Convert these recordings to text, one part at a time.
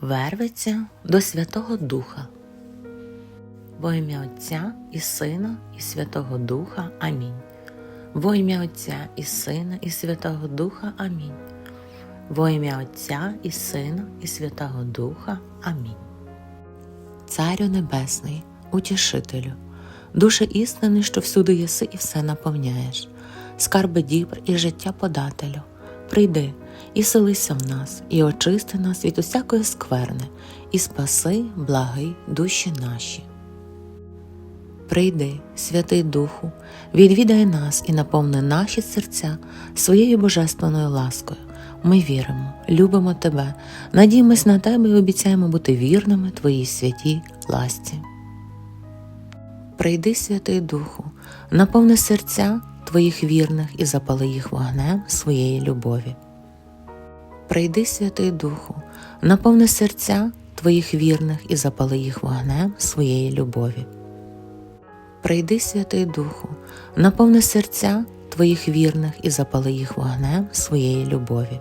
верветься до Святого Духа. Во ім'я Отця і Сина, і Святого Духа. Амінь. Во ім'я Отця і Сина, і Святого Духа. Амінь. Во ім'я Отця і Сина, і Святого Духа. Амінь. Царю Небесний, утішителю, душе істини, що всюди єси і все наповняєш, скарби дібр і життя подателю, прийди і селися в нас, і очисти нас від усякої скверни, і спаси, благи душі наші. Прийди, Святий Духу, відвідай нас і наповни наші серця своєю божественною ласкою. Ми віримо, любимо Тебе, надіємось на Тебе і обіцяємо бути вірними Твоїй святій ласті. Прийди, Святий Духу, наповни серця Твоїх вірних і запали їх вогнем своєї любові. Прийди, Святий Духу, наповни серця Твоїх вірних і запали їх вогнем своєї любові. Прийди, Святий Духу, наповни серця Твоїх вірних і запали їх вогнем своєї любові.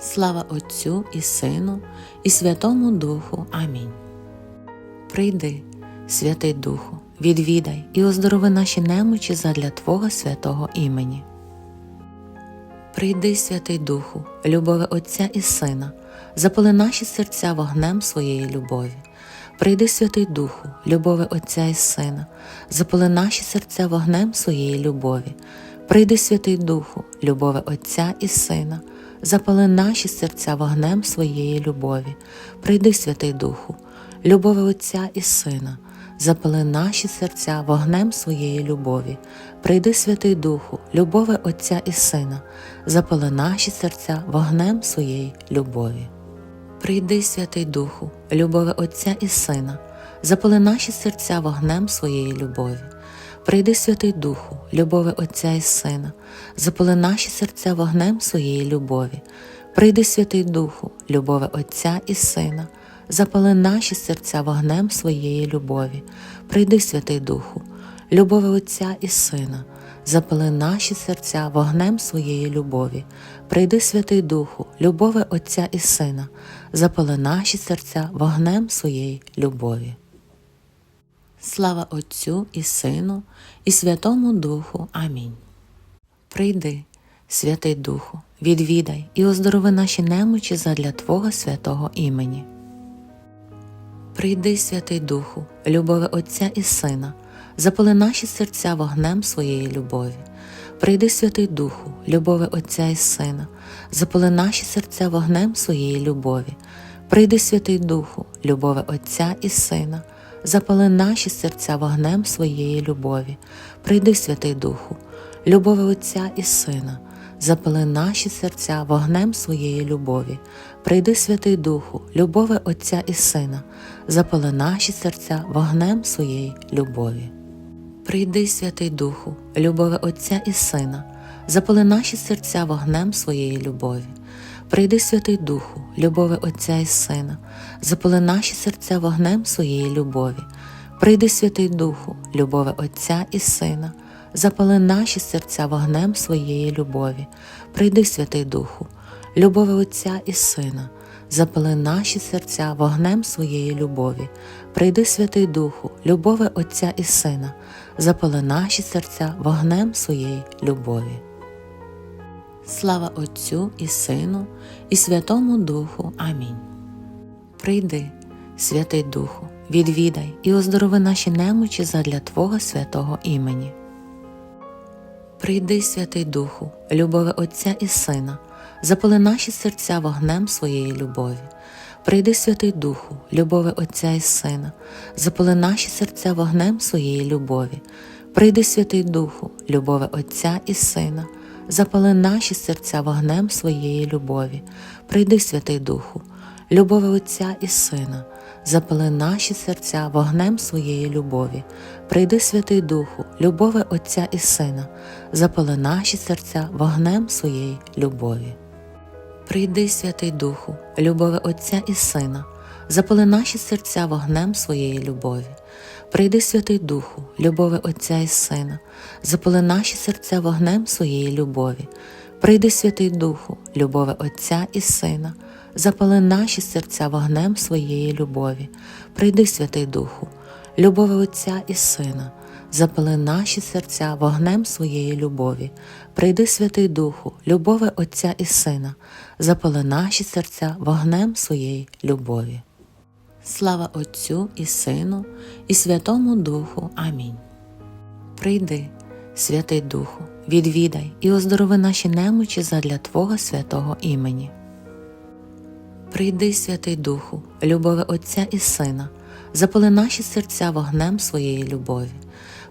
Слава Отцю і Сину, і Святому Духу. Амінь. Прийди, Святий Духу, відвідай і оздорови наші немочі задля Твого святого імені. Прийди, Святий Духу, любові Отця і Сина, запали наші серця вогнем своєї любові. Прийди, Святий Духу, любові Отця і Сина, запали наші серця вогнем своєї любові. Прийди, Святий Духу, любові Отця і Сина, запали наші серця вогнем своєї любові. Прийди, Святий Духу, любові Отця і Сина, запали наші серця вогнем своєї любові. Прийди, Святий Духу, любові Отця і Сина, запали наші серця вогнем своєї любові. Прийди, Святий Духу, любові Отця і Сина, запали наші серця вогнем своєї любові. Прийди, Святий Духу, любові Отця і Сина, запали наші серця вогнем своєї любові. Прийди, Святий Духу, любові Отця і Сина, запали наші серця вогнем своєї любові. Прийди, Святий Духу, любові Отця і Сина, запали наші серця вогнем своєї любові. Прийди, Святий Духу, любові Отця і Сина, запали наші серця вогнем своєї любові. Слава Отцю і Сину, і Святому Духу. Амінь. Прийди, Святий Духу, відвідай і оздорови наші немочі задля Твого святого імені. Прийди, Святий Духу, любові Отця і Сина, запали наші серця вогнем своєї любові. Прийди, Святий Духу, любові Отця і Сина, запали наші серця вогнем своєї любові. Прийди, Святий Духу, любові Отця і Сина, запали наші серця вогнем своєї любові. Прийди, Святий Духу, любові Отця і Сина, запали наші серця вогнем своєї любові. Прийди, Святий Духу, любові Отця і Сина, запали наші серця вогнем своєї любові. Прийди, Святий Духу, любові Отця і Сина, запали наші серця вогнем своєї любові. Прийди, Святий Духу, любові Отця і Сина, запали наші серця вогнем своєї любові. Прийди, Святий Духу, любові Отця і Сина, запали наші серця вогнем своєї любові. Прийди, Святий Духу, любові Отця і Сина, запали наші серця вогнем своєї любові. Прийди, Святий Духу, любові Отця і Сина, запали наші серця вогнем своєї любові. Слава Отцю і Сину, і Святому Духу. Амінь. Прийди, Святий Духу, відвідай і оздорови наші немочі задля Твого святого імені. Прийди, Святий Духу, любові Отця і Сина, запали наші серця вогнем своєї любові. Прийди, Святий Духу, любові Отця і Сина, запали наші серця вогнем своєї любові. Прийди, Святий Духу, любові Отця і Сина, запали наші серця вогнем своєї любові. Прийди, Святий Духу, любові Отця і Сина, запали наші серця вогнем своєї любові. Прийди, Святий Духу, любові Отця і Сина, запали наші серця вогнем своєї любові. Прийди, Святий Духу, любові Отця і Сина, запали наші серця вогнем своєї любові. Прийди, Святий Духу, любові Отця і Сина, запали наші серця вогнем своєї любові. Прийди, Святий Духу, любові Отця і Сина, запали наші серця вогнем своєї любові. Прийди, Святий Духу, любови Отця і Сина, запали наші серця вогнем своєї любові. Прийди, Святий Духу, любови Отця і Сина, запали наші серця вогнем своєї любові. Слава Отцю і Сину, і Святому Духу. Амінь. Прийди, Святий Духу, відвідай і оздорови наші немочі задля Твого святого імені. Прийди, Святий Духу, любови Отця і Сина, запали наші серця вогнем своєї любові.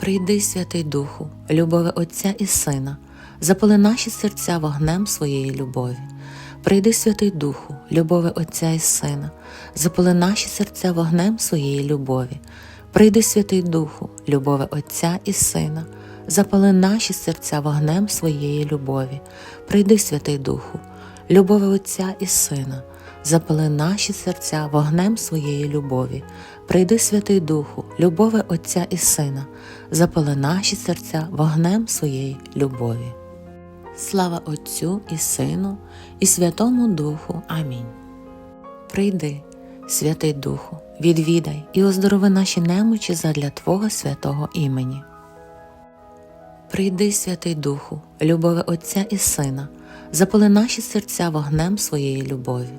Прийди, Святий Духу, любови Отця і Сина, запали наші серця вогнем своєї любові. Прийди, Святий Духу, любови Отця і Сина, запали наші серця вогнем своєї любові. Прийди, Святий Духу, любови Отця і Сина, запали наші серця вогнем своєї любові. Прийди, Святий Духу, любови Отця і Сина, запали наші серця вогнем своєї любові. Прийди, Святий Духу, любови Отця і Сина, запали наші серця вогнем своєї любові. Слава Отцю і Сину, і Святому Духу. Амінь. Прийди, Святий Духу, відвідай і оздорови наші немочі задля Твого святого імені. Прийди, Святий Духу, любови Отця і Сина, запали наші серця вогнем своєї любові.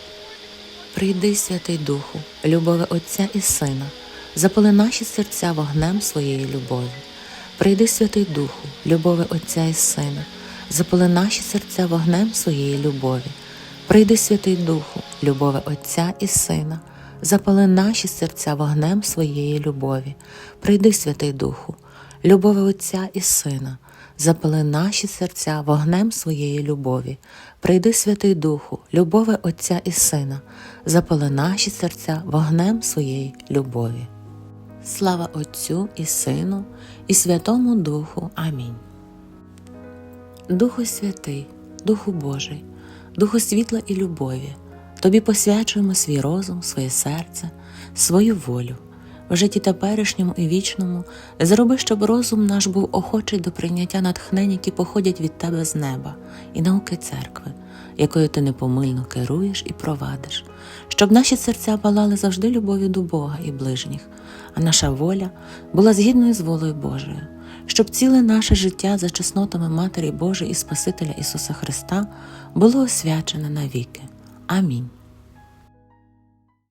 Прийди, Святий Духу, любови Отця і Сина, запали наші серця вогнем своєї любові. Прийди, Святий Духу, любови Отця і Сина, запали наші серця вогнем своєї любові. Прийди, Святий Духу, любови Отця і Сина, запали наші серця вогнем своєї любові. Прийди, Святий Духу, любови Отця і Сина, запали наші серця вогнем своєї любові. Прийди, Святий Духу, любови Отця і Сина, запали наші серця вогнем своєї любові. Слава Отцю і Сину, і Святому Духу. Амінь. Духу Святий, Духу Божий, Духу світла і любові, Тобі посвячуємо свій розум, своє серце, свою волю. В житті теперішньому і вічному зроби, щоб розум наш був охочий до прийняття натхнень, які походять від Тебе з неба, і науки церкви, якою ти непомильно керуєш і провадиш, щоб наші серця палали завжди любов'ю до Бога і ближніх, а наша воля була згідною з волею Божою, щоб ціле наше життя за чеснотами Матері Божої і Спасителя Ісуса Христа було освячене навіки. Амінь.